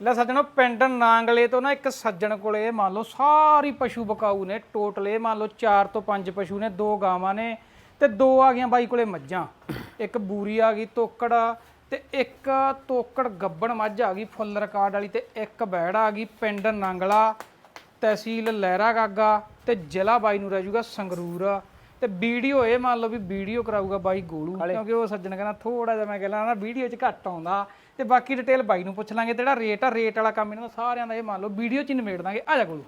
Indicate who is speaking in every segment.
Speaker 1: ਲੈ ਸੱਜਣੋ, ਪਿੰਡ ਨਾਂਗਲੇ ਤੋਂ ਨਾ ਇੱਕ ਸੱਜਣ ਕੋਲੇ ਮੰਨ ਲਓ ਸਾਰੀ ਪਸ਼ੂ ਬਕਾਊ ਨੇ, ਟੋਟਲ ਇਹ ਮੰਨ ਲਓ 4 ਤੋਂ 5 ਪਸ਼ੂ ਨੇ, ਦੋ ਗਾਵਾਂ ਨੇ ਤੇ ਦੋ ਆ ਗਈਆਂ ਬਾਈ ਕੋਲੇ ਮੱਝਾਂ। ਇੱਕ ਬੂਰੀ ਆ ਗਈ, ਤੋਕੜ ਤੇ ਇੱਕ ਤੋਕੜ ਗੱਬਣ ਮੱਝ ਆ ਗਈ, ਫੁੱਲ ਰਿਕਾਰਡ ਵਾਲੀ ਤੇ ਇੱਕ ਬੈੜ ਆ ਗਈ, ਪਿੰਡ ਨਾਂਗਲਾ, ਤਹਿਸੀਲ ਲਹਿਰਾ ਗਾਗਾ ਤੇ ਜ਼ਿਲ੍ਹਾ ਬਾਈ ਨੂੰ ਰਹਿ ਜੂਗਾ ਸੰਗਰੂਰ। ਤੇ ਵੀਡੀਓ ਇਹ ਮੰਨ ਲਓ ਵੀ ਵੀਡੀਓ ਕਰਾਊਗਾ ਬਾਈ ਗੋਲੂ ਕਿਉਂਕਿ ਉਹ ਸੱਜਣ ਕਹਿੰਦਾ ਥੋੜਾ ਜਿਹਾ ਮੈਂ ਕਹਿੰਦਾ ਨਾ ਵੀਡੀਓ 'ਚ ਘੱਟ ਆਉਂਦਾ। ਤੇ ਬਾਕੀ ਡਿਟੇਲ ਬਾਈ ਨੂੰ ਪੁੱਛ ਲਾਂਗੇ ਜਿਹੜਾ ਰੇਟ ਆ ਰੇਟ ਵਾਲਾ ਕੰਮ ਇਹਨਾਂ ਦਾ ਸਾਰਿਆਂ ਦਾ ਇਹ ਮੰਨ ਲਓ ਵੀਡੀਓ 'ਚ ਨਿਬੇੜ ਦਾਂਗੇ। ਆ ਜਾ ਗੋਲੂ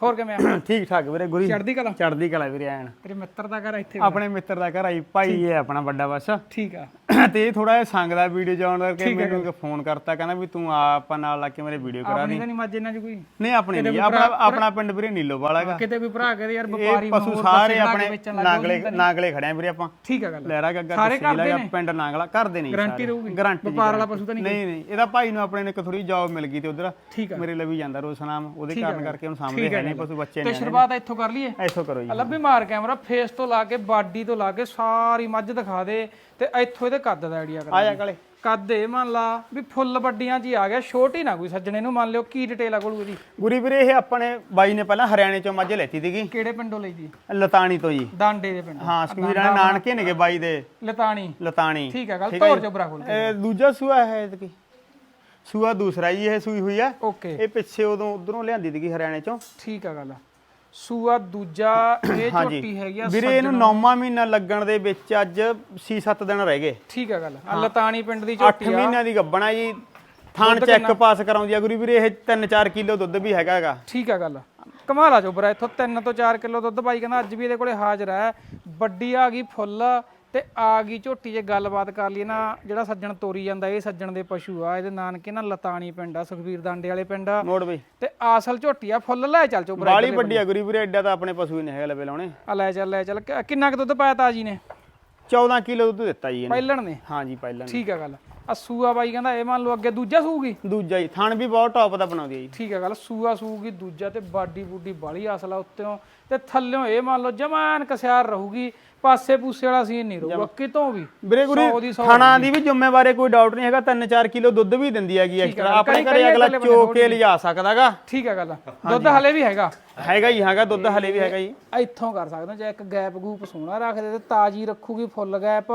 Speaker 1: ਹੋਰ ਕਿਵੇਂ ਆ?
Speaker 2: ਠੀਕ ਠਾਕ ਵੀਰੇ ਗੁਰੀ।
Speaker 1: ਚੜਦੀ ਕਲਾ?
Speaker 2: ਚੜਦੀ ਕਲਾ ਵੀਰੇ ਐਨ।
Speaker 1: ਤੇਰੇ ਮਿੱਤਰ ਦਾ ਘਰ ਇੱਥੇ
Speaker 2: ਆਪਣੇ ਮਿੱਤਰ ਦਾ ਘਰ ਆਈ ਭਾਈ ਹੈ ਆਪਣਾ ਵੱਡਾ ਬਸ।
Speaker 1: ਠੀਕ ਆ।
Speaker 2: ਤੇ ਇਹ ਥੋੜਾ ਜਿਹਾ ਸੰਗ ਦਾ ਵੀਡੀਓ ਜਾਣ ਕਰਕੇ ਮੈਨੂੰ ਫੋਨ ਕਰਤਾ ਕਹਿੰਦਾ ਵੀ ਤੂੰ ਆ ਆਪਾਂ ਨਾਲ ਲੱਗ ਕੇ ਮੇਰੇ ਵੀਡੀਓ ਕਰਾ
Speaker 1: ਆਪਣੀ ਤਾਂ ਨਹੀਂ ਮੱਝ ਇਹਨਾਂ 'ਚ ਕੋਈ।
Speaker 2: ਨਹੀਂ ਆਪਣੀ ਨਹੀਂ ਆਪਣਾ ਆਪਣਾ ਪਿੰਡ ਵੀਰੇ ਨੀਲੋ ਵਾਲਾ ਹੈਗਾ।
Speaker 1: ਕਿਤੇ ਵੀ ਭਰਾ ਕਹਿੰਦੇ ਯਾਰ
Speaker 2: ਇਹ
Speaker 1: ਵਪਾਰੀ
Speaker 2: ਪਸ਼ੂ
Speaker 1: ਮੋਰ
Speaker 2: ਸਾਰੇ
Speaker 1: ਬੱਸੇ ਲਾ ਕੇ
Speaker 2: ਆਪਣੇ
Speaker 1: ਵੇਚਣ ਲੱਗ
Speaker 2: ਨਾਗਲੇ ਨਾਗਲੇ ਖੜੇ ਆ ਵੀਰੇ ਆਪਾਂ।
Speaker 1: ਠੀਕ ਆ ਗੱਲ।
Speaker 2: ਲਹਿਰਾ ਗੱਗਾ
Speaker 1: ਸਾਰੇ
Speaker 2: ਹੈਗਾ
Speaker 1: ਨੇ?
Speaker 2: ਪਿੰਡ ਨਾਗਲਾ। ਕਰਦੇ ਨਹੀਂ
Speaker 1: ਗਾਰੰਟੀ ਰਹੂਗੀ?
Speaker 2: ਗਾਰੰਟੀ
Speaker 1: ਵਪਾਰ ਵਾਲਾ ਪਸ਼ੂ ਤਾਂ ਨਹੀਂ
Speaker 2: ਨਹੀਂ ਨਹੀਂ ਇਹਦਾ ਭਾਈ ਨੂੰ ਆਪਣੇ ਨੇ ਇੱਕ ਥੋੜੀ ਜੌਬ ਮਿਲ ਗਈ ਤੇ ਉਧਰ।
Speaker 1: ਠੀਕ ਆ।
Speaker 2: ਮੇਰੇ ਲਈ ਵੀ ਜਾਂਦਾ ਰੋਜ਼ ਨਾਮ ਉਹਦੇ ਕਾਰਨ ਕਰਕੇ ਹੁਣ ਸਾਹਮਣੇ ਹੈ ਨਹੀਂ ਪਸ਼ੂ ਬੱਚੇ
Speaker 1: ਤੇ
Speaker 2: ਨੇ
Speaker 1: ਸ਼ੁਰੂਆਤ ਇੱਥੋਂ ਕਰ ਲਈਏ।
Speaker 2: ਐਸੋ ਕਰੋ ਜੀ।
Speaker 1: ਲੱਭੀ ਮਾਰ ਕੈਮਰਾ ਫੇਸ ਤੋਂ ਲਾ ਕੇ ਬਾਡੀ ਤੋਂ ਲਾ ਕੇ ਸਾਰੀ ਮੱਝ ਦਿਖਾ ਦੇ। ਤੇ ਇੱਥੋਂ ਇਹਦੇ ਕੱਦ ਦਾ ਆਈਡੀਆ ਕਰ
Speaker 2: ਆ ਜਾ ਕਾਲੇ।
Speaker 1: ਕੱਦ ਇਹ ਮੰਨ ਲਾ ਵੀ ਫੁੱਲ ਵੱਡੀਆਂ ਹੀ ਆ ਗਿਆ ਛੋਟੀ ਨਾ ਕੋਈ ਸੱਜਣੇ ਨੂੰ ਮੰਨ ਲਿਓ ਕੀ ਡਿਟੇਲ ਆ ਕੋਲ ਇਹਦੀ
Speaker 2: ਗੁਰੀ ਵੀਰੇ ਇਹ ਆਪਣੇ ਬਾਈ ਨੇ ਪਹਿਲਾਂ ਹਰਿਆਣੇ ਚੋਂ ਮੱਝ ਲੈਤੀ ਸੀਗੀ।
Speaker 1: ਕਿਹੜੇ ਪਿੰਡੋਂ ਲਈ ਜੀ?
Speaker 2: ਲਤਾਣੀ ਤੋਂ ਜੀ।
Speaker 1: ਡਾਂਡੇ ਦੇ ਪਿੰਡ।
Speaker 2: ਹਾਂ ਸੁਖਵੀਰਾਂ ਦੇ ਨਾਨਕੇ ਨੇਗੇ ਬਾਈ ਦੇ।
Speaker 1: ਲਤਾਣੀ।
Speaker 2: ਲਤਾਣੀ।
Speaker 1: ਠੀਕ ਹੈ ਗੱਲ ਤੋਰ ਚੋਬਰਾ ਖੋਲ
Speaker 2: ਇਹ ਦੂਜਾ ਸੂਆ ਹੈ ਇਹਦੇ ਕੀ? ਸੂਆ ਦੂਸਰਾ ਜੀ ਇਹ ਸੂਈ ਹੋਈ ਆ।
Speaker 1: ਓਕੇ।
Speaker 2: ਇਹ ਪਿੱਛੇ ਉਦੋਂ ਉਧਰੋਂ ਲਿਆਂਦੀ ਸੀਗੀ ਹਰਿਆਣੇ ਚੋਂ।
Speaker 1: ਠੀਕ ਆ ਗੱਲ। ਸੂਆ ਦੂਜਾ ਇਹ ਝੋਟੀ ਹੈਗੀ ਆ
Speaker 2: ਵੀਰੇ ਇਹਨੂੰ ਨੌਵਾਂ ਮਹੀਨਾ ਲੱਗਣ ਦੇ ਵਿੱਚ ਅੱਜ 6-7 ਦਿਨ ਰਹਿ ਗਏ।
Speaker 1: ਠੀਕ ਆ ਗੱਲ। ਆ ਲਤਾਣੀ ਪਿੰਡ ਦੀ
Speaker 2: 8
Speaker 1: ਝੋਟੀ ਆ।
Speaker 2: ਮਹੀਨਿਆਂ ਦੀ ਗੱਬਣਾ ਜੀ। ਥਾਣ ਚੈੱਕ ਪਾਸ ਕਰਾਉਂਦੀ ਆ ਗੁਰੀ ਵੀਰੇ ਇਹ 3-4 ਕਿਲੋ ਦੁੱਧ ਵੀ ਹੈਗਾ ਹੈਗਾ
Speaker 1: ਠੀਕ ਆ ਗੱਲ। ਕਮਾਲਾ ਚੋਬਰਾ ਇੱਥੋਂ 3 ਤੋਂ 4 ਕਿਲੋ ਦੁੱਧ ਬਾਈ ਕਹਿੰਦਾ ਅੱਜ ਵੀ ਇਹਦੇ ਕੋਲੇ ਹਾਜ਼ਰ ਹੈ ਵੱਡੀ ਆ ਗਈ ਫੁੱਲ। ਤੇ ਆ ਗਈ ਝੋਟੀ ਜੇ ਗੱਲਬਾਤ ਕਰ ਲਈ ਨਾ ਜਿਹੜਾ ਸੱਜਣ ਤੋਰੀ ਜਾਂਦਾ ਇਹ ਸੱਜਣ ਦੇ ਪਸ਼ੂ ਆ ਇਹਦੇ ਨਾਨਕੇ ਨਾ ਲਤਾਣੀ ਪਿੰਡ ਆ ਸੁਖਵੀਰ ਦਾਂਡੇ ਵਾਲੇ ਪਿੰਡ ਆ।
Speaker 2: ਮੋੜ ਬਈ
Speaker 1: ਤੇ ਆਸਲ ਝੋਟੀ ਆ ਫੁੱਲ ਲੈ ਚੱਲ ਚੋਬਰਾ
Speaker 2: ਬਾਲੀ ਵੱਡੀ ਆ ਗੁਰੀ ਵੀਰੇ ਐਡਾ ਤਾਂ ਆਪਣੇ ਪਸ਼ੂ ਹੀ ਨਹੀਂ ਹੈਗਾ ਲਵੇ ਲਾਉਣੇ।
Speaker 1: ਆ ਲੈ ਚੱਲ ਲੈ ਚੱਲ ਕਿੰਨਾ ਕੁ ਦੁੱਧ ਪਾਇਆ ਤਾਜੀ ਨੇ?
Speaker 2: 14 ਕਿਲੋ ਦੁੱਧ ਦਿੱਤਾ ਜੀ ਇਹਨੇ।
Speaker 1: ਪਹਿਲਣ ਨੇ?
Speaker 2: ਹਾਂਜੀ ਪਹਿਲਾਂ
Speaker 1: ਠੀਕ ਆ ਗੱਲ। ਆ ਸੂਆ ਬਾਈ ਕਹਿੰਦਾ ਇਹ ਮੰਨ ਲਓ ਅੱਗੇ ਦੂਜਾ ਸੂਗੀ?
Speaker 2: ਦੂਜਾ ਜੀ ਥਣ ਵੀ ਬਹੁਤ ਟੌਪ ਦਾ ਬਣਾਉਂਦੀ ਜੀ।
Speaker 1: ਠੀਕ ਆ ਗੱਲ ਸੂਆ ਸੂਗੀ ਦੂਜਾ ਤੇ ਬਾਡੀ ਬੂਡੀ ਬਾਲੀ ਅਸਲਾ ਉੱਤੇੋਂ। ਤੇ ਥੱਲਿਓਂ ਇਹ ਮੰਨ ਲਓ ਜਮਾਨ ਕਸਿਆਰ ਰਹੂਗੀ ਪਾਸੇ ਪੂਸੇ ਵਾਲਾ ਸੀਨ ਨਹੀਂ ਰਹੂਗਾ ਕਿਤੋਂ ਵੀ
Speaker 2: ਵੀਰੇ ਗੁਰੀ ਥਣਾ ਦੀ ਵੀ ਜ਼ਿੰਮੇਵਾਰੀ ਕੋਈ ਡਾਊਟ ਨਹੀਂ ਹੈਗਾ 3-4 ਕਿਲੋ ਦੁੱਧ ਵੀ ਦਿੰਦੀ ਹੈਗੀ ਐਕਸਟਰਾ ਆਪਣੇ ਘਰੇ ਅਗਲਾ ਚੋ ਕੇ ਲਿਜਾ ਸਕਦਾਗਾ।
Speaker 1: ਠੀਕ ਆ ਗੱਲ ਦੁੱਧ ਹਲੇ ਵੀ ਹੈਗਾ।
Speaker 2: ਹੈਗਾ ਹੀ ਹੈਗਾ ਦੁੱਧ ਹਲੇ ਵੀ ਹੈਗਾ ਜੀ।
Speaker 1: ਇੱਥੋਂ ਕਰ ਸਕਦੇ ਹੋ ਜੇ ਇੱਕ ਗੈਪ ਗੂਪ ਸੋਹਣਾ ਰੱਖਦੇ ਤੇ ਤਾਜੀ ਰੱਖੂਗੀ ਫੁੱਲ ਗੈਪ।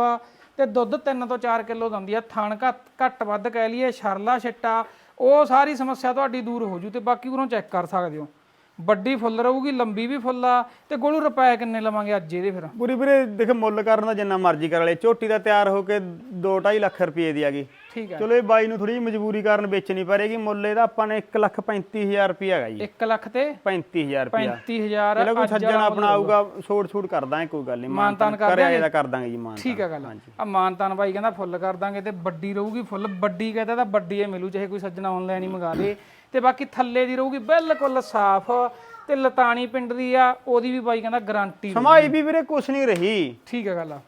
Speaker 1: ਤੇ ਦੁੱਧ 3 ਤੋਂ 4 ਕਿਲੋ ਦਿੰਦੀ ਆ, ਥਣ ਘੱਟ ਘੱਟ ਵੱਧ ਕਹਿ ਲਈਏ, ਸ਼ਰਲਾ ਛਿੱਟਾ, ਉਹ ਸਾਰੀ ਸਮੱਸਿਆ ਤੁਹਾਡੀ ਦੂਰ ਹੋ ਜੂ ਤੇ ਬਾਕੀ ਉਰੋਂ ਚੈੱਕ ਕਰ ਸਕਦੇ ਹੋ। ਵੱਡੀ ਫੁੱਲ ਰਹੂਗੀ, ਲੰਬੀ ਵੀ ਫੁੱਲ ਆ, ਤੇ ਗੋਲੂ ਰੁਪਏ ਕਿੰਨੇ ਲਵਾਂਗੇ ਅੱਜ ਇਹਦੇ ਫਿਰ?
Speaker 2: ਪੂਰੀ ਵੀਰੇ, ਦੇਖ ਮੁੱਲ ਕਰਨ ਦਾ ਜਿੰਨਾ ਮਰਜ਼ੀ ਕਰ ਲੈ ਝੋਟੀ ਦਾ ਤਿਆਰ ਹੋ ਕੇ 2.5 ਲੱਖ ਰੁਪਏ ਦੀ ਆ ਗਈ।
Speaker 1: ਠੀਕ ਹੈ
Speaker 2: ਚਲੋ ਇਹ ਬਾਈ ਨੂੰ ਥੋੜੀ ਮਜਬੂਰੀ ਕਾਰਨ ਵੇਚਣੀ ਪੜੇਗੀ ਮੁੱਲ ਇਹਦਾ ਆਪਾਂ ਨੇ 1 ਲੱਖ 35000 ਰੁਪਏ ਹੈਗਾ ਜੀ।
Speaker 1: 1 ਲੱਖ ਤੇ
Speaker 2: 35000 ਰੁਪਏ
Speaker 1: 35000
Speaker 2: ਜਿਹੜਾ ਕੋਈ ਸੱਜਣ ਆਪਣਾ ਆਊਗਾ ਛੋੜ ਛੋੜ ਕਰ ਦਾਂਗੇ ਕੋਈ ਗੱਲ ਨਹੀਂ ਮਾਨਤਾਨ ਕਰ ਆਏ ਦਾ ਕਰ ਦਾਂਗੇ ਜੀ ਮਾਨ
Speaker 1: ਠੀਕ ਆ ਗੱਲ। ਆ ਮਾਨਤਾਨ ਬਾਈ ਕਹਿੰਦਾ ਫੁੱਲ ਕਰ ਦਾਂਗੇ ਤੇ ਵੱਡੀ ਰਹੂਗੀ ਫੁੱਲ ਵੱਡੀ ਕਹਿੰਦਾ ਤਾਂ ਵੱਡੀ ਏ ਮਿਲੂ ਚਾਹੇ ਕੋਈ ਸੱਜਣਾ ਆਨਲਾਈਨ ਹੀ ਮੰਗਾ ਲੇ। ਤੇ ਬਾਕੀ ਥੱਲੇ ਦੀ ਰਹੂਗੀ ਬਿਲਕੁਲ ਸਾਫ਼ ਤੇ ਲਤਾਣੀ ਪਿੰਡ ਦੀ ਆ ਉਹਦੀ ਵੀ ਬਾਈ ਕਹਿੰਦਾ ਗਾਰੰਟੀ
Speaker 2: ਸਮਾਈ ਵੀ ਵੀਰੇ ਕੁਛ ਨਹੀਂ ਰਹੀ।
Speaker 1: ਠੀਕ ਆ ਗੱਲ ਆ।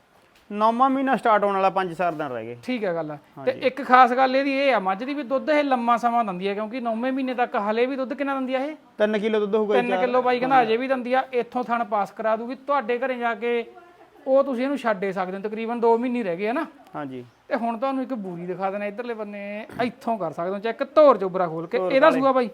Speaker 2: ਨੌਵਾਂ ਮਹੀਨਾ ਸਟਾਰਟ ਹੋਣ ਵਾਲਾ 5-4 ਦਿਨ ਰਹਿ ਗਏ।
Speaker 1: ਠੀਕ ਆ ਗੱਲ ਤੇ ਇੱਕ ਖਾਸ ਗੱਲ ਇਹਦੀ ਇਹ ਆ ਮੱਝ ਦੀ ਵੀ ਦੁੱਧ ਇਹ ਲੰਮਾ ਸਮਾਂ ਦਿੰਦੀ ਆ ਕਿਉਂਕਿ 9ਵੇਂ ਮਹੀਨੇ ਤੱਕ ਹਲੇ ਵੀ ਦੁੱਧ ਕਿੰਨਾ ਦਿੰਦੀ ਆ ਇਹ?
Speaker 2: 3 ਕਿਲੋ ਦੁੱਧ ਹੋਊਗਾ
Speaker 1: 3 ਕਿਲੋ ਬਾਈ ਕਹਿੰਦਾ ਅਜੇ ਵੀ ਦਿੰਦੀ ਆ ਇੱਥੋਂ ਥਣ ਪਾਸ ਕਰਾ ਦੂਗੀ। ਤੁਹਾਡੇ ਘਰੇ ਜਾ ਕੇ ਉਹ ਤੁਸੀਂ ਇਹਨੂੰ ਛੱਡ ਦੇ ਸਕਦੇ ਹੋ ਤਕਰੀਬਨ 2 ਮਹੀਨੇ ਰਹਿ ਗਏ ਹਨਾ?
Speaker 2: ਹਾਂਜੀ।
Speaker 1: ਤੇ ਹੁਣ ਤੁਹਾਨੂੰ ਇੱਕ ਬੂਰੀ ਦਿਖਾ ਦੇਣਾ ਇਧਰਲੇ ਬੰਨੇ ਇੱਥੋਂ ਕਰ ਸਕਦੇ ਹੋ ਚੈੱਕ ਧੋਰ ਚੋਬਰਾ ਖੋਲ ਕੇ। ਇਹਦਾ ਸੂਆ ਬਾਈ?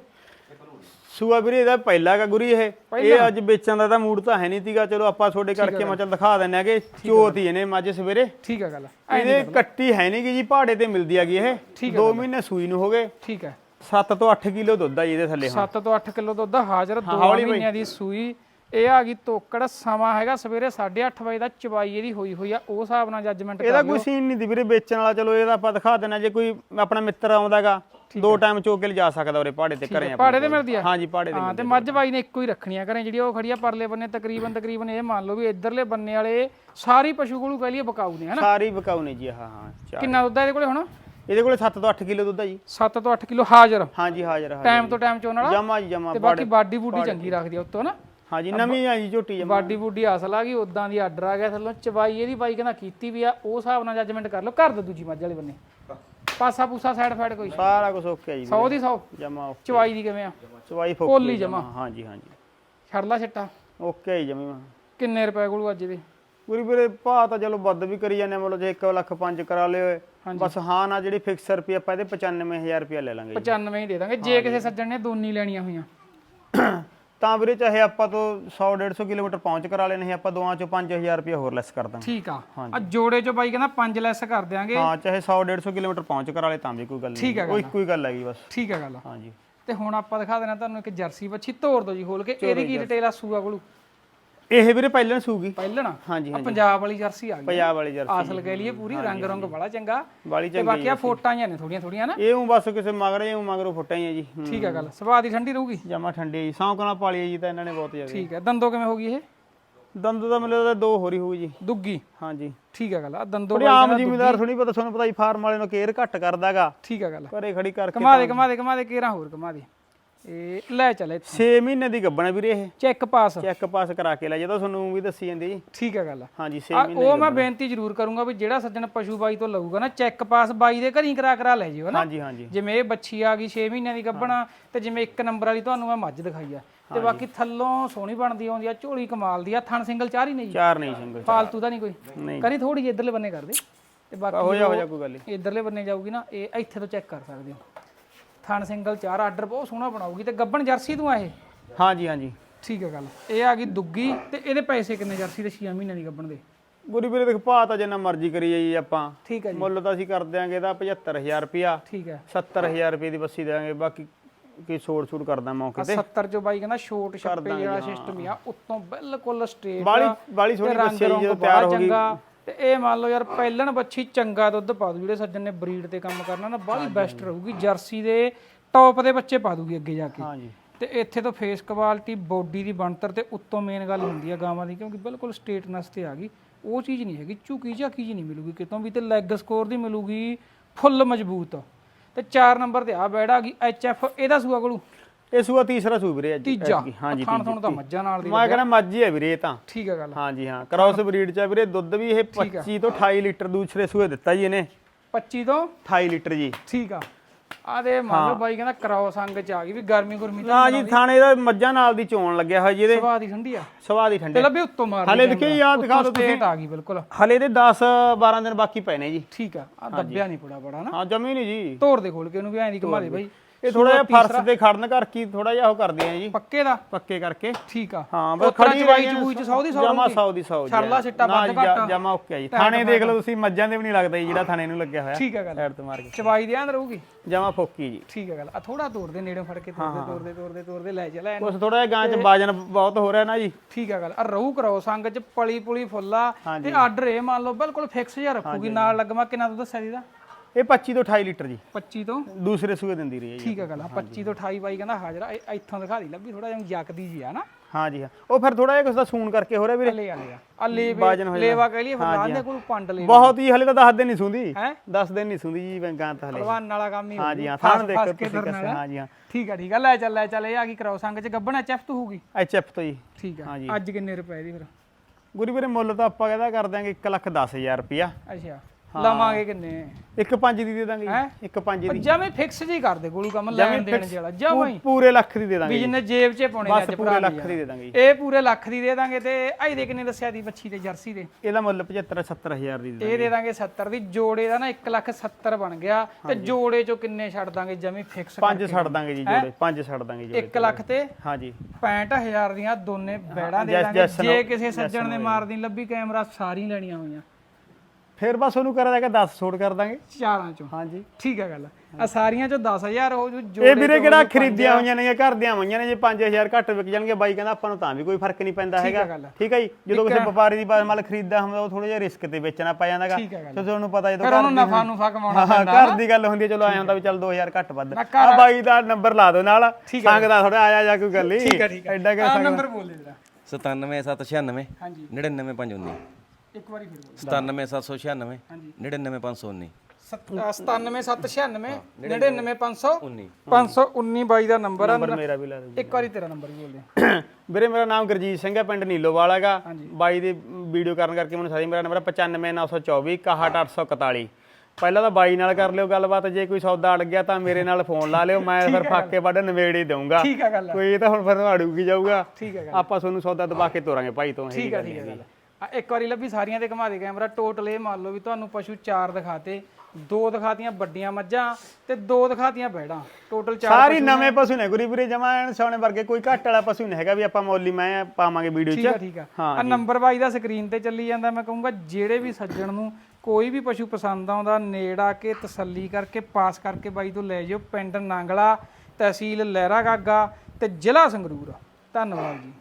Speaker 2: ਸੂਆ ਵੀਰੇ ਇਹਦਾ ਪਹਿਲਾ ਕਾ ਗੁਰੀ ਇਹ। ਇਹ ਅੱਜ ਵੇਚਣ ਦਾ ਤਾਂ ਮੂਡ ਤਾਂ ਹੈ ਨਹੀਂ ਸੀਗਾ ਚਲੋ ਆਪਾਂ ਤੁਹਾਡੇ ਕਰਕੇ ਮੈਂ ਚੱਲ ਦਿਖਾ ਦਿੰਨੇ ਆਗੇ ਚੋਤ ਹੀ ਇਹਨੇ ਮੱਝ ਸਵੇਰੇ।
Speaker 1: ਠੀਕ ਆ ਗੱਲ।
Speaker 2: ਇਹਦੇ ਕੱਟੀ ਹੈ ਨਹੀਂ ਗੀ ਜੀ ਪਹਾੜੇ ਤੇ ਮਿਲਦੀ ਹੈਗੀ ਇਹ। 2 ਮਹੀਨੇ ਸੂਈ ਨੂੰ ਹੋ ਗਏ।
Speaker 1: ਠੀਕ ਹੈ।
Speaker 2: 7 ਤੋਂ 8 ਕਿਲੋ ਦੁੱਧ ਆ ਇਹਦੇ ਥੱਲੇ
Speaker 1: 7 ਤੋਂ 8 ਕਿਲੋ ਦੁੱਧ ਹਾਜ਼ਰ 2 ਮਹੀਨਿਆਂ ਦੀ ਸੂਈ। ਇਹ ਆ ਗਈ ਤੋਕੜ ਸਮਾਂ ਹੈਗਾ ਸਵੇਰੇ 8:30 ਵਜੇ ਦਾ ਚਵਾਈ ਇਹਦੀ ਹੋਈ ਹੋਈ ਆ ਉਹ ਹਿਸਾਬ ਨਾਲ ਜੱਜਮੈਂਟ
Speaker 2: ਇਹਦਾ ਕੋਈ ਸੀਨ ਨਹੀਂ ਦੀ ਵੀਰੇ ਵੇਚਣ ਵਾਲਾ। ਚਲੋ ਇਹਦਾ ਆਪਾਂ ਦਿਖਾ ਦੇਣਾ ਜੇ ਕੋਈ ਆਪਣਾ ਮਿੱਤਰ ਆਉਂਦਾਗਾ। ਦੋ ਟਾਈਮ ਚੋ ਕੇ ਲਿਜਾ ਸਕਦਾ ਉਰੇ ਪਹਾੜੇ ਤੇ ਘਰੇ
Speaker 1: ਪਾੜੇ ਤੇ ਮਿਲਦੀ ਆ?
Speaker 2: ਹਾਂਜੀ ਪਹਾੜੇ ਤੇ
Speaker 1: ਹਾਂ ਤੇ ਮੱਝ ਬਾਈ ਨੇ ਇੱਕੋ ਹੀ ਰੱਖਣੀ ਆ ਘਰੇ ਜਿਹੜੀ ਉਹ ਖੜੀ ਆ ਪਰਲੇ ਬੰਨੇ ਤਕਰੀਬਨ ਤਕਰੀਬਨ ਇਹ ਮੰਨ ਲਓ ਵੀ ਇਧਰਲੇ ਬੰਨੇ ਵਾਲੇ ਸਾਰੀ ਪਸ਼ੂ ਕੋਲੋਂ ਕਹਿ ਲਈਏ ਬਕਾਊ ਨੇ ਹਨਾ?
Speaker 2: ਸਾਰੀ ਬਕਾਉ ਨੇ ਜੀ ਹਾਂ ਹਾਂ ਚਾਰ।
Speaker 1: ਕਿੰਨਾ ਦੁੱਧ ਆ ਇਹਦੇ ਕੋਲੇ ਹੁਣ?
Speaker 2: ਇਹਦੇ ਕੋਲੇ 7 ਤੋਂ 8 ਕਿਲੋ ਦੁੱਧ ਆ ਜੀ।
Speaker 1: 7 ਤੋਂ 8 ਕਿਲੋ ਹਾਜ਼ਰ।
Speaker 2: ਹਾਂਜੀ ਹਾਜ਼ਰ ਹਾਜ਼ਰ
Speaker 1: ਟਾਈਮ ਤੋਂ ਟਾਈਮ ਚੋਣ ਵਾਲਾ?
Speaker 2: ਜਮਾ ਜੀ ਜਮਾ
Speaker 1: ਤੇ ਬਾਕੀ ਬਾਡੀ ਬੂਡੀ ਚੰਗੀ ਰੱਖਦੀ ਆ ਉੱਤੋਂ ਨਾ
Speaker 2: ਹਾਂਜੀ ਨਵੀਂ ਆ ਜੀ ਝੋਟੀ ਜਮਾ।
Speaker 1: ਬਾਡੀ ਬੂਡੀ ਅਸਲ ਆ ਗਈ ਉਦਾਂ ਦੀ ਆਰਡਰ ਆ ਗਿਆ ਥੱਲੋਂ ਚਵਾਈ ਇਹਦੀ ਬਾਈ ਕਹਿੰਦਾ ਕੀਤੀ ਵੀ ਆ ਉਹ ਹਿਸਾਬ ਨਾਲ ਜੱਜਮੈਂਟ ਕਰ ਲਓ ਘਰ ਦਾ ਦੂਜੀ ਮੱਝ ਵਾਲੇ ਬੰਨੇ। ਪਾਸਾ ਪੂਸਾ ਸਾਈਡ ਫਾਈਡ ਕੋਈ?
Speaker 2: ਸਾਰਾ ਕੁਝ ਓਕੇ ਆ ਜੀ
Speaker 1: 100 ਦੀ 100
Speaker 2: ਜਮਾ
Speaker 1: ਚਵਾਈ ਦੀ ਕਿਵੇਂ ਆ?
Speaker 2: ਚਵਾਈ ਫੋਕ
Speaker 1: ਜਮਾ।
Speaker 2: ਹਾਂਜੀ ਹਾਂਜੀ
Speaker 1: ਛੜਲਾ ਛੱਟਾ?
Speaker 2: ਓਕੇ ਜੀ ਜਮੀ
Speaker 1: ਕਿੰਨੇ ਰੁਪਏ ਕੋਲ ਅੱਜ ਦੇ?
Speaker 2: ਪੂਰੀ ਵੀਰੇ ਭਾਅ ਤਾਂ ਚਲੋ ਵੱਧ ਵੀ ਕਰੀ ਜਾਂਦੇ ਮਤਲਬ ਜੇ 1 ਲੱਖ 5 ਕਰਾ ਲਿਓ ਬਸ ਹਾਂ ਨਾ ਜਿਹੜੀ ਫਿਕਸ ਰੁਪਏ ਆਪਾਂ ਇਹਦੇ 95000 ਰੁਪਏ ਲੈ ਲਾਂਗੇ ਜੀ।
Speaker 1: 95 ਹੀ ਦੇ ਦਾਂਗੇ। ਜੇ। ਕਿਸੇ ਸੱਜਣ ਨੇ ਦੋਨੀ ਲੈਣੀਆਂ ਹੋਈਆਂ।
Speaker 2: ਤਾਂ ਵੀਰੇ ਚਾਹੇ ਆਪਾਂ ਤੋਂ 100 150 ਕਿਲੋਮੀਟਰ ਪਹੁੰਚ ਕਰਾ ਲੈ ਨਹੀਂ ਆਪਾਂ ਦੋਵਾਂ ਚੋਂ 5000 ਰੁਪਏ ਹੋਰ ਲੈਸ ਕਰ ਦਾਂਗੇ।
Speaker 1: ਠੀਕ ਆ। ਆ ਜੋੜੇ ਚੋਂ ਬਾਈ ਕਹਿੰਦਾ 5 ਲੈਸ ਕਰ ਦਿਆਂਗੇ।
Speaker 2: ਹਾਂ ਚਾਹੇ 100 150 ਕਿਲੋਮੀਟਰ ਪਹੁੰਚ ਕਰਾ ਲੈ ਤਾਂ ਵੀ ਕੋਈ ਗੱਲ ਨਹੀਂ। ਉਹ ਇੱਕੋ ਹੀ ਗੱਲ ਹੈਗੀ ਬਸ।
Speaker 1: ਠੀਕ ਆ ਗੱਲ।
Speaker 2: ਹਾਂਜੀ।
Speaker 1: ਤੇ ਹੁਣ ਆਪਾਂ ਦਿਖਾ ਦੇਣਾ ਤੁਹਾਨੂੰ ਇੱਕ ਜਰਸੀ ਬੱਚੀ ਤੋੜ ਦੋ ਜੀ ਖੋਲ ਕੇ। ਇਹਦੀ ਕੀ ਡਿਟੇਲ ਆ ਸੂਆ ਕੋਲੂ?
Speaker 2: ਇਹ ਵੀਰੇ ਪਹਿਲਾਂ ਸੂਗੀ।
Speaker 1: ਪਹਿਲਣਾ?
Speaker 2: ਹਾਂਜੀ
Speaker 1: ਆ ਪੰਜਾਬ ਵਾਲੀ ਜਰਸੀ ਆ ਗਈ।
Speaker 2: ਪੰਜਾਬ ਵਾਲੀ ਜਰਸੀ।
Speaker 1: ਅਸਲ ਕਹਿ ਲਈਏ ਪੂਰੀ ਰੰਗ ਰੰਗ ਬੜਾ ਚੰਗਾ।
Speaker 2: ਵਾਲੀ
Speaker 1: ਤੇ
Speaker 2: ਚੰਗੀ
Speaker 1: ਬਾਕੀ ਆ ਫੋਟਾਂ ਹੀ ਨੇ ਥੋੜੀਆਂ ਥੋੜੀਆਂ ਨਾ।
Speaker 2: ਇਹ ਹੂੰ ਬਸ ਕਿਸੇ ਮਗਰੇ ਹੂੰ ਮਗਰੋਂ ਫੁੱਟਾਂ ਹੀ ਆ ਜੀ।
Speaker 1: ਠੀਕ ਆ ਗੱਲ। ਸੁਭਾਅ ਦੀ ਠੰਡੀ ਰਹੂਗੀ?
Speaker 2: ਜਮਾ ਠੰਡੀ ਜੀ। ਸੌਂਕਣਾ ਪਾਲੀ ਆ ਜੀ ਤਾਂ ਇਹਨਾਂ ਨੇ ਬਹੁਤ ਜ਼ਿਆਦਾ।
Speaker 1: ਠੀਕ ਹੈ ਦੰਦੋ ਕਿਵੇਂ ਹੋਗੀ ਇਹ?
Speaker 2: ਦੰਦ ਦਾ ਮਿਲੇ ਤਾਂ ਦੋ ਹੋਰੀ ਹੋਊ ਜੀ।
Speaker 1: ਦੁੱਗੀ?
Speaker 2: ਹਾਂਜੀ।
Speaker 1: ਠੀਕ ਆ ਗੱਲ। ਆ ਦੰਦੋ
Speaker 2: ਥੋੜੀ ਆਮ ਜ਼ਿਮੀਦਾਰ ਥੋੜੀ ਪਤਾ ਤੁਹਾਨੂੰ ਪਤਾ ਹੀ ਫਾਰਮ ਵਾਲੇ ਨੂੰ ਕੇਅਰ ਘੱਟ ਕਰਦਾਗਾ।
Speaker 1: ਠੀਕ ਆ ਗੱਲ।
Speaker 2: ਘਰੇ ਖੜੀ ਕਰਕੇ
Speaker 1: ਕਮਾ ਦੇ ਕਮਾ ਦੇ ਕਮਾ ਦੇ ਕੇਰਾ ਹੋਰ ਕਮਾ ਦੇ। ਇਹ ਲੈ ਚੱਲੇ
Speaker 2: 6 ਮਹੀਨੇ ਦੀ ਗੱਬਣਾ ਵੀਰੇ ਇਹ।
Speaker 1: ਚੈੱਕ ਪਾਸ
Speaker 2: ਚੈੱਕ ਪਾਸ ਕਰਾ ਕੇ ਲੈ ਜਦੋਂ ਤੁਹਾਨੂੰ ਵੀ ਦੱਸੀ ਜਾਂਦੀ ਜੀ।
Speaker 1: ਠੀਕ ਆ ਗੱਲ
Speaker 2: ਹਾਂਜੀ 6
Speaker 1: ਆ ਉਹ ਮੈਂ ਬੇਨਤੀ ਜ਼ਰੂਰ ਕਰੂੰਗਾ ਵੀ ਜਿਹੜਾ ਸੱਜਣ ਪਸ਼ੂ ਬਾਈ ਤੋਂ ਲਊਗਾ ਨਾ ਚੈੱਕ ਪਾਸ ਬਾਈ ਦੇ ਘਰੀ ਕਰਾ ਕਰਾ ਲੈ ਜਿਓ ਨਾ।
Speaker 2: ਹਾਂਜੀ ਹਾਂਜੀ।
Speaker 1: ਜਿਵੇਂ ਇਹ ਬੱਚੀ ਆ ਗਈ 6 ਮਹੀਨਿਆਂ ਦੀ ਗੱਭਣਾ ਤੇ ਜਿਵੇਂ ਇੱਕ ਨੰਬਰ ਵਾਲੀ ਤੁਹਾਨੂੰ ਮੈਂ ਮੱਝ ਦਿਖਾਈ ਆ। ਤੇ ਬਾਕੀ ਥੱਲੋਂ ਸੋਹਣੀ ਬਣਦੀ ਆਉਂਦੀ ਆ ਝੋਲੀ ਕਮਾਲ ਦੀ ਆ। ਥਣ ਸਿੰਗਲ ਚਾਰ ਹੀ ਨਹੀਂ ਜੀ?
Speaker 2: ਚਾਰ ਨਹੀਂ ਸਿੰਗਲ
Speaker 1: ਫਾਲਤੂ ਤਾਂ ਨਹੀਂ ਕੋਈ? ਕਰੀ ਥੋੜੀ ਜਿਹੀ ਇਧਰਲੇ ਬੰਨੇ ਕਰ ਦੇ। ਤੇ ਬਾਕੀ
Speaker 2: ਹੋ ਜਾ ਹੋ ਜਾ ਕੋਈ ਗੱਲ ਨਹੀਂ।
Speaker 1: ਇਧਰਲੇ ਬੰਨੇ ਜਾਊਗੀ ਨਾ ਇਹ ਇੱਥੇ ਤੋਂ ਚੈੱਕ ਕਰ ਸਕਦੇ ਹੋ। ਥਣ ਸਿੰਗਲ ਚਾਰ ਆਰਡਰ ਬਹੁਤ ਸੋਹਣਾ ਬਣਾਉਗੀ ਤੇ ਗੱਬਣ ਜਰਸੀ ਤੂੰ ਆ ਇਹ?
Speaker 2: ਹਾਂਜੀ ਹਾਂਜੀ।
Speaker 1: ਠੀਕ ਹੈ ਗੱਲ। ਇਹ ਆ ਗਈ ਦੁੱਗੀ ਤੇ ਇਹਦੇ ਪੈਸੇ ਕਿੰਨੇ ਜਰਸੀ ਦੇ 6 ਮਹੀਨਿਆਂ ਦੀ ਗੱਬਣ ਦੇ?
Speaker 2: ਗੁਰੀ ਵੀਰੇ ਦੇਖ ਭਾਅ ਤਾਂ ਜਿੰਨਾ ਮਰਜ਼ੀ ਕਰੀ ਜਾਈ ਆਪਾਂ।
Speaker 1: ਠੀਕ ਹੈ ਜੀ।
Speaker 2: ਮੁੱਲ ਤਾਂ ਅਸੀਂ ਕਰ ਦਿਆਂਗੇ ਇਹਦਾ 75000 ਰੁਪਿਆ
Speaker 1: ਠੀਕ ਹੈ।
Speaker 2: 70000 ਰੁਪਏ ਦੀ ਬੱਸੀ ਦੇਵਾਂਗੇ ਬਾਕੀ ਕੀ ਛੋੜ ਛੂੜ ਕਰਦਾ ਮੌਕੇ
Speaker 1: ਆ 70 ਚੋਂ ਬਾਈ ਕਹਿੰਦਾ ਛੋਟ ਛੱਪੇ ਜਿਹੜਾ ਸਿਸਟਮ ਆ ਉੱਤੋਂ ਬਿਲਕੁਲ ਸਟ੍ਰੇਟ
Speaker 2: ਬਾਲੀ ਬਾਲੀ ਸੋਹਣੀ ਬੱਸੀ ਜਦੋਂ ਤਿਆਰ ਹੋ ਗਈ।
Speaker 1: ਤੇ ਇਹ ਮੰਨ ਲਓ ਯਾਰ ਪਹਿਲਣ ਬੱਚੀ ਚੰਗਾ ਦੁੱਧ ਪਾ ਦੂ ਜਿਹੜੇ ਸੱਜਣ ਨੇ ਬਰੀਡ ਤੇ ਕੰਮ ਕਰਨਾ ਨਾ ਬਾਲੀ ਬੈਸਟ ਰਹੂਗੀ ਜਰਸੀ ਦੇ ਟੌਪ ਦੇ ਬੱਚੇ ਪਾ ਦੂਗੀ ਅੱਗੇ ਜਾ ਕੇ।
Speaker 2: ਹਾਂਜੀ।
Speaker 1: ਤੇ ਇੱਥੇ ਤੋਂ ਫੇਸ ਕੁਆਲਿਟੀ ਬੋਡੀ ਦੀ ਬਣਤਰ ਤੇ ਉੱਤੋਂ ਮੇਨ ਗੱਲ ਹੁੰਦੀ ਆ ਗਾਵਾਂ ਦੀ ਕਿਉਂਕਿ ਬਿਲਕੁਲ ਸਟੇਟਨੈਸ ਤੇ ਆ ਗਈ। ਉਹ ਚੀਜ਼ ਨਹੀਂ ਹੈਗੀ ਝੁਕੀ ਝਾਕੀ ਜੀ ਨਹੀਂ ਮਿਲੂਗੀ ਕਿਤੋਂ ਵੀ ਤੇ ਲੈਗ ਸਕੋਰ ਦੀ ਮਿਲੂਗੀ ਫੁੱਲ ਮਜ਼ਬੂਤ। ਤੇ 4 ਨੰਬਰ ਤੇ ਆ ਬੈੜ ਗਈ ਐਫ ਇਹਦਾ ਸੂਆ ਕੋਲੂ।
Speaker 2: ਇਹ ਸੂਆ ਤੀਸਰਾ ਸੂ ਵੀਰੇ ਅੱਜ।
Speaker 1: ਤੀਜਾ?
Speaker 2: ਐਤਕੀ। ਹਾਂਜੀ
Speaker 1: ਥਾਣ ਥਾਣ ਤਾਂ ਮੱਝਾਂ ਨਾਲ ਦੀ
Speaker 2: ਮੈਂ ਕਹਿੰਦਾ ਮੱਝ ਹੀ ਹੈ ਵੀਰੇ ਇਹ ਤਾਂ।
Speaker 1: ਠੀਕ ਹੈ ਗੱਲ।
Speaker 2: ਹਾਂਜੀ ਹਾਂ ਕ੍ਰਾਸ ਬਰੀਡ ਚ ਆ ਵੀਰੇ ਦੁੱਧ ਵੀ ਇਹ 25 ਤੋਂ 28 ਲੀਟਰ ਦੂਸਰੇ ਸੂਏ ਦਿੱਤਾ ਜੀ ਇਹਨੇ।
Speaker 1: 25 ਤੋਂ
Speaker 2: 28 ਲੀਟਰ ਜੀ।
Speaker 1: ਠੀਕ ਆ। ਆ ਦੇ ਮੰਨ ਲਓ ਬਾਈ ਕਹਿੰਦਾ ਕਰਾਉ ਸੰਗ ਚ ਆ ਗਈ ਵੀ ਗਰਮੀ ਗੁਰਮੀ ਤਾਂ
Speaker 2: ਨਾ ਜੀ ਥਾਣੇ ਦਾ ਮੱਝਾਂ ਨਾਲ ਦੀ ਚੋਣ ਲੱਗਿਆ ਹੋਇਆ ਜੀ ਇਹਦੇ।
Speaker 1: ਸਵਾਦ ਦੀ ਠੰਡੀ ਆ।
Speaker 2: ਸਵਾਦ ਹੀ
Speaker 1: ਤੇ
Speaker 2: ਠੰਡੇ
Speaker 1: ਲੱਭੇ ਉੱਤੋਂ ਮਾਰ
Speaker 2: ਹਲੇ ਜੀ, ਆਹ ਦਿਖਾ ਦਿਓ
Speaker 1: ਸਟੇਟ ਆ ਗਈ ਬਿਲਕੁਲ।
Speaker 2: ਹਲੇ ਦੇ 10 12 ਦਿਨ ਬਾਕੀ ਪਏ ਨੇ ਜੀ।
Speaker 1: ਠੀਕ ਆ। ਆ ਦੱਬਿਆ ਨਹੀਂ ਪੜਾ ਬੜਾ ਨਾ।
Speaker 2: ਹਾਂ ਜਮੀ ਨਹੀਂ ਜੀ।
Speaker 1: ਤੋੜ ਦੇ ਖੋਲ ਕੇ ਉਹਨੂੰ ਵੀ ਐਂ ਦੀ ਘੁਮਾ ਦੇ। ਬਾਈ।
Speaker 2: ਇਹ ਥੋੜਾ ਜਿਹਾ ਫਰਸ਼ ਤੇ ਖੜਨ ਕਰਕੇ ਥੋੜਾ ਜਿਹਾ ਉਹ ਕਰਦੇ ਆ ਜੀ।
Speaker 1: ਪੱਕੇ ਦਾ?
Speaker 2: ਪੱਕੇ ਕਰਕੇ।
Speaker 1: ਠੀਕ ਆ।
Speaker 2: ਹਾਂ
Speaker 1: ਬਸ ਖੜੀ ਚਵਾਈ ਚ ਬੂਈ ਚ ਸੌ ਦੀ ਸੌ
Speaker 2: ਜਮਾ
Speaker 1: ਰਹੂਗੀ।
Speaker 2: 100 ਦੀ 100 ਜੀ
Speaker 1: ਛੜਲਾ ਸਿੱਟਾ ਵੱਧ
Speaker 2: ਜੀ, ਜ-
Speaker 1: ਘੱਟ।
Speaker 2: ਜਮਾ ਓਕੇ ਜੀ। ਥਾਣੇ ਦੇਖ ਲਓ ਤੁਸੀਂ ਮੱਝਾਂ ਦੇ ਵੀ ਨਹੀਂ ਲੱਗਦਾ ਜੀ ਜਿਹੜਾ ਥਾਣੇ ਨੂੰ ਲੱਗਿਆ ਹੋਇਆ।
Speaker 1: ਠੀਕ ਆ ਗੱਲ
Speaker 2: ਸਾਈਡ ਤੋਂ ਮਾਰ ਕੇ।
Speaker 1: ਚਵਾਈ ਦੇ ਆਂ ਰਹੂਗੀ
Speaker 2: ਜਮਾ ਫੋਕੀ ਜੀ।
Speaker 1: ਠੀਕ ਆ ਗੱਲ ਆ। ਥੋੜਾ ਤੋੜ ਦੇ ਨੇੜੇ ਫੜ ਕੇ ਤੋੜਦੇ ਤੋੜਦੇ ਤੋੜਦੇ ਤੋੜਦੇ ਲੈ ਚੱਲ ਐਨ।
Speaker 2: ਉਸ ਥੋੜਾ ਜਿਹਾ ਗਾਂ ਚ ਬਾਜਨ ਬਹੁਤ ਹੋ ਰਿਹਾ ਨਾ ਜੀ।
Speaker 1: ਠੀਕ ਆ ਗੱਲ ਆ। ਰਹੂ ਕਰੋ ਸੰਗ ਚ ਪਲੀ ਪੁਲੀ ਫੁੱਲਾ ਤੇ ਆਰਡਰ ਇਹ ਮੰਨ ਲਓ ਬਿਲਕੁਲ ਫਿਕਸ ਜਿਹਾ ਰੱਖੂਗੀ ਨਾਲ ਲੱਗਵਾ ਕਿੰਨਾ ਦੁੱਧ ਦੱਸਿਆ ਦੀਦਾ?
Speaker 2: ਇਹ 25 ਤੋਂ 28 ਲੀਟਰ ਜੀ।
Speaker 1: 25 ਤੋਂ?
Speaker 2: ਦੂਸਰੇ ਸੂਏ ਦਿੰਦੀ ਰਹੀ ਹੈ ਜੀ।
Speaker 1: ਠੀਕ ਆ ਗੱਲ ਆ 25 ਤੋਂ 28 ਬਾਈ ਕਹਿੰਦਾ ਹਾਜ਼ਰਾ ਇਹ ਇੱਥੋਂ ਦਿਖਾ ਦੀ ਲੱਭੀ ਥੋੜਾ ਜਿਹਾ ਜੱਕਦੀ ਜੀ ਆ ਨਾ।
Speaker 2: ਹਾਂ ਜੀ ਹਾਂ। ਉਹ ਫਿਰ ਥੋੜਾ ਜਿਹਾ ਕੁਛ ਦਾ ਸੂਨ ਕਰਕੇ ਹੋ ਰਿਹਾ ਵੀਰੇ।
Speaker 1: ਲੈ ਆ ਲੈ ਆ। ਆ ਲੈ
Speaker 2: ਬਾਜਨ ਹੋ
Speaker 1: ਲੇਵਾ ਕਹਿ ਲਈਏ ਫਿਰ ਲਾਂ ਦੇ ਕੋਲ ਪੰਡ ਲੈ
Speaker 2: ਬਹੁਤ ਹੀ ਹਲੇ ਤਾਂ 10 ਦਿਨ ਨਹੀਂ ਸੁੰਦੀ।
Speaker 1: ਹੈ?
Speaker 2: 10 ਦਿਨ ਨਹੀਂ ਸੁੰਦੀ ਜੀ ਗਾਂ ਤਾਂ ਹਲੇ।
Speaker 1: ਭਲਵਾਨ ਵਾਲਾ ਕੰਮ ਹੀ
Speaker 2: ਹਾਂ ਜੀ ਹਾਂ ਥਾਣ ਦੇਖੋ
Speaker 1: ਕੇ
Speaker 2: ਤੁਸੀਂ ਕਿਸ। ਹਾਂ ਜੀ ਹਾਂ।
Speaker 1: ਠੀਕ ਆ ਠੀਕ ਆ। ਲੈ ਚੱਲ ਲੈ ਚੱਲ ਇਹ ਆ ਗਈ ਕਰਾਓ ਸੰਗ ਚ। ਗੱਬਣਾ ਚੈਫ ਤੋਂ ਹੋਊਗੀ?
Speaker 2: ਐਚਐਫ ਤੋਂ ਜੀ
Speaker 1: ਠੀਕ
Speaker 2: ਹਾਂਜੀ।
Speaker 1: ਅੱਜ ਕਿੰਨੇ ਰੁਪਏ ਦੀ ਫਿਰ?
Speaker 2: ਗੁਰੂ ਵੀਰੇ ਮੁੱਲ ਤਾਂ ਆਪਾਂ ਕਹਿੰਦਾ ਕਰ ਦਿਆਂਗੇ 1 ਲੱਖ 10000 ਰੁਪਿਆ
Speaker 1: ਅੱਛਾ। ਲਵਾਂਗੇ ਕਿੰਨੇ?
Speaker 2: ਇੱਕ ਪੰਜ ਦੀ ਦੇ ਦਾਂਗੇ
Speaker 1: ਹੈਂ?
Speaker 2: ਇੱਕ ਪੰਜ ਦੀ।
Speaker 1: ਜਮੇ ਫਿਕਸ ਜੀ ਕਰ ਦੇ ਗੋਲੂ ਕੰਮ ਲੈਣ ਦੇਣ ਜਿਹੜਾ ਜਮਾ ਹੀ।
Speaker 2: ਪੂਰੇ ਲੱਖ ਦੀ ਦੇ ਦਾਂਗੇ
Speaker 1: ਵੀ ਜਿੰਨੇ ਜੇਬ 'ਚ ਪਾਉਣੇ
Speaker 2: ਬਸ
Speaker 1: ਅੱਜ
Speaker 2: ਪੂਰੇ
Speaker 1: ਭਰਾ
Speaker 2: ਲੱਖ ਦੀ ਦੇ ਦਾਂਗੇ
Speaker 1: ਇਹ ਪੂਰੇ ਲੱਖ ਦੀ ਦੇ ਦਾਂਗੇ ਤੇ ਆਈ ਦੇ ਕਿੰਨੇ ਦੱਸਿਆ ਦੀ ਬੱਚੀ ਤੇ ਜਰਸੀ ਦੇ?
Speaker 2: ਇਹਦਾ ਮੁੱਲ 75 70000 ਦੀ ਦੇ ਦਾਂਗੇ
Speaker 1: ਇਹ ਦੇ ਦਾਂਗੇ 70 ਦੀ ਜੋੜੇ ਦਾ ਨਾ 1 ਲੱਖ 70 ਬਣ ਗਿਆ। ਤੇ ਜੋੜੇ 'ਚੋਂ ਕਿੰਨੇ ਛੱਡ ਦਾਂਗੇ ਜਮੀ ਫਿਕਸ
Speaker 2: ਪੰਜ ਛੱਡ ਦਾਂਗੇ ਜੀ ਜੋੜੇ ਪੰਜ ਛੱਡ ਦਾਂਗੇ ਜੋੜੇ
Speaker 1: 1 ਲੱਖ ਤੇ
Speaker 2: ਹਾਂ ਜੀ
Speaker 1: 65000 ਦੀਆਂ ਦੋਨੇ ਬੈੜਾਂ ਦੇ
Speaker 2: ਜੈਸ-
Speaker 1: ਦਾਂਗੇ। ਜੇ ਕਿਸੇ ਸੱਜਣ ਨੇ ਮਾਰਦੀ ਲੱਭੀ ਕੈਮਰਾ ਸਾਰੀ ਲੈਣੀਆਂ ਹੋਈਆਂ।
Speaker 2: ਫਿਰ ਬਸ ਉਹਨੂੰ ਕਰਾ ਦਾਂਗੇ 10 ਛੋੜ ਕਰ ਦਾਂਗੇ।
Speaker 1: ਚਾਰਾਂ 'ਚੋਂ।
Speaker 2: ਹਾਂ ਜੀ
Speaker 1: ਠੀਕ ਹੈ ਗੱਲ। ਆ ਸਾਰੀਆਂ 'ਚੋਂ 10000 ਹੋ ਜੂ
Speaker 2: ਇਹ ਵੀਰੇ ਕਿਹੜਾ ਖਰੀਦੀਆਂ ਹੋਈਆਂ ਨੇ ਜਾਂ ਘਰ ਦੀਆਂ ਹੋਈਆਂ ਨੇ ਜੇ 5000 ਘੱਟ ਵਿਕ ਜਾਣਗੇ ਬਾਈ ਕਹਿੰਦਾ ਆਪਾਂ ਨੂੰ ਤਾਂ ਵੀ ਕੋਈ ਫ਼ਰਕ ਨਹੀਂ ਪੈਂਦਾ ਹੈਗਾ। ਠੀਕ ਹੈ ਜੀ? ਜਦੋਂ ਕਿਸੇ ਵਪਾਰੀ ਦੀ ਮਾਲ ਖਰੀਦਦਾ ਹੁੰਦਾ ਉਹ ਥੋੜਾ ਜਿਹਾ ਰਿਸਕ ਤੇ ਵੇਚਣਾ ਪੈ ਜਾਂਦਾਗਾ। ਤੇ ਤੁਹਾਨੂੰ ਪਤਾ ਜਦੋਂ
Speaker 1: ਫਿਰ ਉਹਨੂੰ ਨਫਾ ਨੁਫਾ ਕਮਾਉਣਾ
Speaker 2: ਹਾਂ ਘਰ ਦੀ ਗੱਲ ਹੁੰਦੀ ਹੈ ਚਲੋ ਆਇਆ ਹੁੰਦਾ ਵੀ ਚੱਲ 2000 ਘੱਟ ਵੱਧ।
Speaker 1: ਨਾ
Speaker 2: ਆ ਬਾਈ ਦਾ ਨੰਬਰ ਲਾ ਦਿਓ ਨਾਲ। ਸੰਗਦਾ ਥੋੜਾ ਆਇਆ ਜਾ ਕੋਈ ਗੱਲ ਨਹੀਂ।
Speaker 1: ਠੀਕ ਹੈ ਠੀਕ ਹੈ
Speaker 2: ਐਡਾ ਕਿ
Speaker 1: ਆ। ਨੰਬਰ ਬੋਲ ਦੇ ਜਰਾ।
Speaker 3: 97796
Speaker 1: ਹਾਂਜੀ।
Speaker 3: 99519
Speaker 1: ਇੱਕ ਵਾਰੀ ਫਿਰ ਬੋਲ।
Speaker 3: 97796 99519
Speaker 1: 97796 99519 519 ਬਾਈ ਦਾ ਨੰਬਰ ਆ
Speaker 2: ਨੰਬਰ ਮੇਰਾ। ਵੀ ਲਾ ਦਿਓ।
Speaker 1: ਇੱਕ ਵਾਰੀ ਤੇਰਾ ਨੰਬਰ ਵੀ ਬੋਲ ਦੇ।
Speaker 2: ਵੀਰੇ ਮੇਰਾ ਨਾਮ ਗੁਰਜੀਤ ਸਿੰਘ ਹੈ ਪਿੰਡ ਨੀਲੋਵਾਲ ਹੈਗਾ। ਬਾਈ ਦੀ ਵੀਡੀਓ ਕਰਨ ਕਰਕੇ ਮੈਨੂੰ ਸਾਰੀ ਮੇਰਾ ਨੰਬਰ 95924 61841 ਪਹਿਲਾਂ ਤਾਂ ਬਾਈ ਨਾਲ ਕਰ ਲਿਓ ਗੱਲਬਾਤ ਜੇ ਕੋਈ ਸੌਦਾ ਅੜ ਗਿਆ ਤਾਂ ਮੇਰੇ ਨਾਲ ਫੋਨ ਲਾ ਲਿਓ ਮੈਂ ਫਿਰ ਫਾਕੇ ਵੱਢ ਨਵੇੜੇ ਦਊਂਗਾ।
Speaker 1: ਠੀਕ ਆ ਗੱਲ
Speaker 2: ਕੋਈ ਇਹ ਤਾਂ ਹੁਣ ਫਿਰ ਅੜੂਗੀ ਜਾਊਗਾ। ਆਪਾਂ ਤੁਹਾਨੂੰ ਸੌਦਾ ਦਬਾ ਕੇ ਤੋਰਾਂਗੇ ਭਾਈ ਤੋਂ
Speaker 1: ਠੀਕ ਹੈ ਠੀਕ ਹੈ ਗੱਲ ਆ ਇੱਕ ਵਾਰੀ ਲੱਭੀ ਸਾਰੀਆਂ ਤੇ ਘੁਮਾ ਦੇ ਕੈਮਰਾ। ਟੋਟਲ ਇਹ ਮੰਨ ਲਓ ਵੀ ਤੁਹਾਨੂੰ ਪਸ਼ੂ ਚਾਰ ਦਿਖਾਤੇ। ਦੋ ਦਿਖਾਤੀਆਂ ਵੱਡੀਆਂ ਮੱਝਾਂ ਤੇ ਦੋ ਦਿਖਾਤੀਆਂ ਬੈੜਾਂ। ਟੋਟਲ ਚਾਰ
Speaker 2: ਸਾਰੀ ਨਵੇਂ ਪਸ਼ੂ ਨੇ ਗੁਰੀ ਵੀਰੇ ਜਮਾ ਐਨ ਸੋਨੇ ਵਰਗੇ ਕੋਈ ਘੱਟ ਵਾਲਾ ਪਸ਼ੂ ਨਹੀਂ ਹੈਗਾ ਵੀ ਆਪਾਂ ਮੌਲੀ ਮੈਂ ਪਾਵਾਂਗੇ ਵੀਡੀਓ
Speaker 1: ਠੀਕ ਆ
Speaker 2: 'ਚ।
Speaker 1: ਠੀਕ ਆ।
Speaker 2: ਹਾਂ
Speaker 1: ਆ ਨੰਬਰ ਬਾਈ ਦਾ ਸਕਰੀਨ ਤੇ ਚੱਲੀ ਜਾਂਦਾ ਮੈਂ ਕਹੂੰਗਾ ਜਿਹੜੇ ਵੀ ਸੱਜਣ ਨੂੰ ਕੋਈ ਵੀ ਪਸ਼ੂ ਪਸੰਦ ਆਉਂਦਾ ਨੇੜ ਆ ਕੇ ਤਸੱਲੀ ਕਰਕੇ ਪਾਸ ਕਰਕੇ ਬਾਈ ਤੋਂ ਲੈ ਜਾਓ। ਪਿੰਡ ਨਾਂਗਲਾ ਤਹਿਸੀਲ ਲਹਿਰਾ ਗਾਗਾ ਤੇ ਜ਼ਿਲ੍ਹਾ ਸੰਗਰੂਰ ਧੰਨਵਾਦ ਜੀ।